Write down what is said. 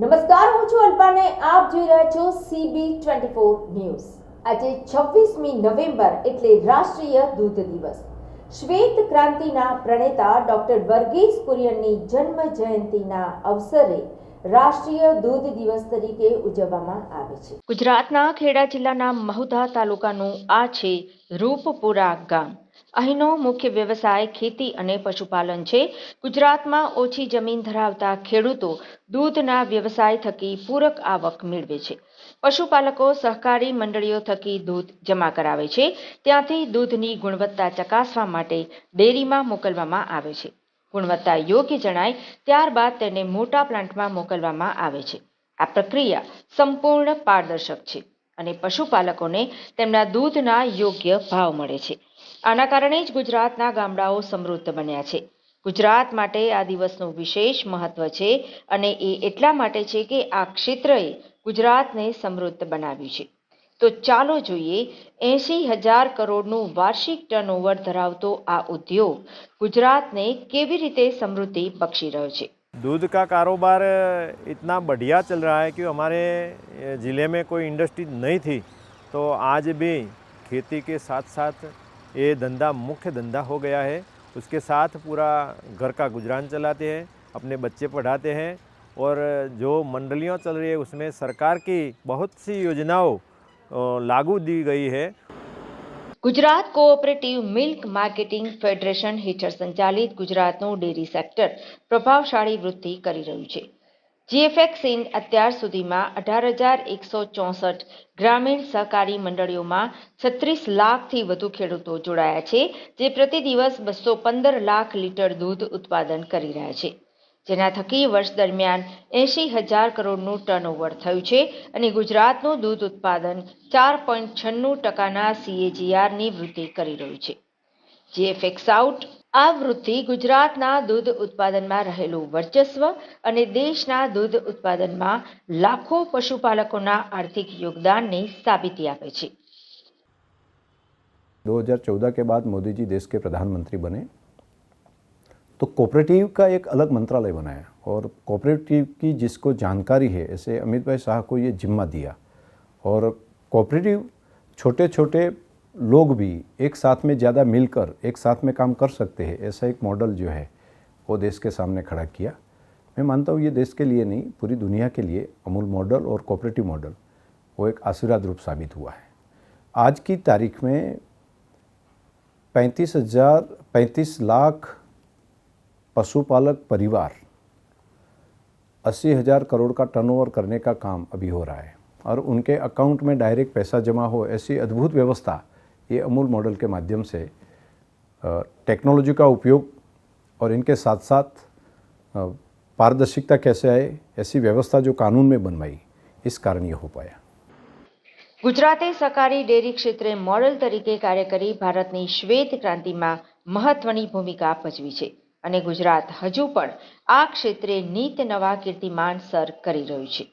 નમસ્કાર, હું છું અલ્પાને. આપ જોઈ રહ્યા છો સીબી ટ્વેન્ટી ફોર ન્યૂઝ. આજે છવ્વીસમી નવેમ્બર એટલે રાષ્ટ્રીય દૂધ દિવસ. શ્વેત ક્રાંતિના પ્રણેતા ડોક્ટર વર્ગીસ કુરિયનની જન્મ જયંતિના અવસરે રાષ્ટ્રીય દૂધ દિવસ તરીકે ઉજવવામાં આવે છે. ગુજરાતના ખેડા જિલ્લાના મહુધા તાલુકાનું આ છે રૂપપુરા ગામ. અહીંનો મુખ્ય વ્યવસાય ખેતી અને પશુપાલન છે. ગુજરાતમાં ઓછી જમીન ધરાવતા ખેડૂતો દૂધના વ્યવસાય થકી પૂરક આવક મેળવે છે. પશુપાલકો સહકારી મંડળીઓ થકી દૂધ જમા કરાવે છે. ત્યાંથી દૂધની ગુણવત્તા ચકાસવા માટે ડેરીમાં મોકલવામાં આવે છે. ગુણવત્તા યોગ્ય જણાય ત્યારબાદ તેને મોટા પ્લાન્ટમાં મોકલવામાં આવે છે. આ પ્રક્રિયા સંપૂર્ણ પારદર્શક છે અને પશુપાલકોને તેમના દૂધના યોગ્ય ભાવ મળે છે. આના કારણે જ ગુજરાતના ગામડાઓ સમૃદ્ધ બન્યા છે ગુજરાત માટે આ દિવસનું વિશેષ મહત્વ છે અને એ એટલા માટે છે કે આ ક્ષેત્રએ ગુજરાતને સમૃદ્ધ બનાવ્યું છે તો ચાલો જોઈએ એંશી હજાર કરોડનું વાર્ષિક ટર્નઓવર ધરાવતો આ ઉદ્યોગ ગુજરાતને કેવી રીતે સમૃદ્ધિ બક્ષી રહ્યો છે दूध का कारोबार इतना बढ़िया चल रहा है कि हमारे ज़िले में कोई इंडस्ट्री नहीं थी तो आज भी खेती के साथ साथ ये धंधा मुख्य धंधा हो गया है उसके साथ पूरा घर का गुजरान चलाते हैं अपने बच्चे पढ़ाते हैं और जो मंडलियाँ चल रही है उसमें सरकार की बहुत सी योजनाओं अ, लागू दी गई है Gujarat cooperative milk marketing federation હેઠળ સંચાલિત ગુજરાતનું ડેરી સેક્ટર પ્રભાવશાળી વૃદ્ધિ કરી રહ્યું છે જીએફએક્સ ઇન અત્યાર સુધીમાં અઢાર હજાર એકસો ચોસઠ ગ્રામીણ સહકારી મંડળીઓમાં છત્રીસ લાખથી વધુ ખેડૂતો જોડાયા છે, જે પ્રતિ દિવસ બસો પંદર લાખ લીટર દૂધ ઉત્પાદન કરી રહ્યા છે. જેના થકી વર્ષ દરમિયાન એંશી હજાર કરોડનું ટર્નઓવર થયું છે અને ગુજરાતનું દૂધ ઉત્પાદન ચાર પોઈન્ટ છન્નું ટકાના સીએજીઆરની વૃદ્ધિ કરી રહ્યું છે. જીએફએક્સ આઉટ આ વૃદ્ધિ ગુજરાતના દૂધ ઉત્પાદનમાં રહેલું વર્ચસ્વ અને દેશના દૂધ ઉત્પાદનમાં લાખો પશુપાલકોના આર્થિક યોગદાનની સાબિતી આપે છે 2014 के बाद मोदी जी देश के प्रधानमंत्री बने तो कोऑपरेटिव का एक अलग मंत्रालय बनाया और कोऑपरेटिव की जिसको जानकारी है ऐसे अमित भाई शाह को ये जिम्मा दिया और कोऑपरेटिव छोटे छोटे लोग भी एक साथ में ज़्यादा मिलकर, एक साथ में काम कर सकते हैं, ऐसा एक मॉडल जो है, वो देश के सामने खड़ा किया। मैं मानता हूँ ये देश के लिए नहीं, पूरी दुनिया के लिए अमूल मॉडल और कोऑपरेटिव मॉडल, वो एक आशीर्वाद रूप साबित हुआ है। आज की तारीख में पैंतीस हज़ार, पैंतीस लाख पशुपालक परिवार, अस्सी हज़ार करोड़ का टर्नओवर करने का काम अभी हो रहा है और उनके अकाउंट में डायरेक्ट पैसा जमा हो, ऐसी अद्भुत व्यवस्था ये अमूल मॉडल के माध्यम से अ, टेक्नोलॉजी का उपयोग और इनके साथ साथ अ, पारदर्शिता कैसे आए ऐसी व्यवस्था जो कानून में बनवाई इस कारण ये हो पाया ગુજરાતે સહકારી ડેરી ક્ષેત્રે મોડલ તરીકે કાર્ય કરી ભારતની શ્વેત ક્રાંતિમાં મહત્વની ભૂમિકા ભજવી છે અને ગુજરાત હજુ પણ આ ક્ષેત્રે નીત નવા કીર્તિમાન સર કરી રહ્યું છે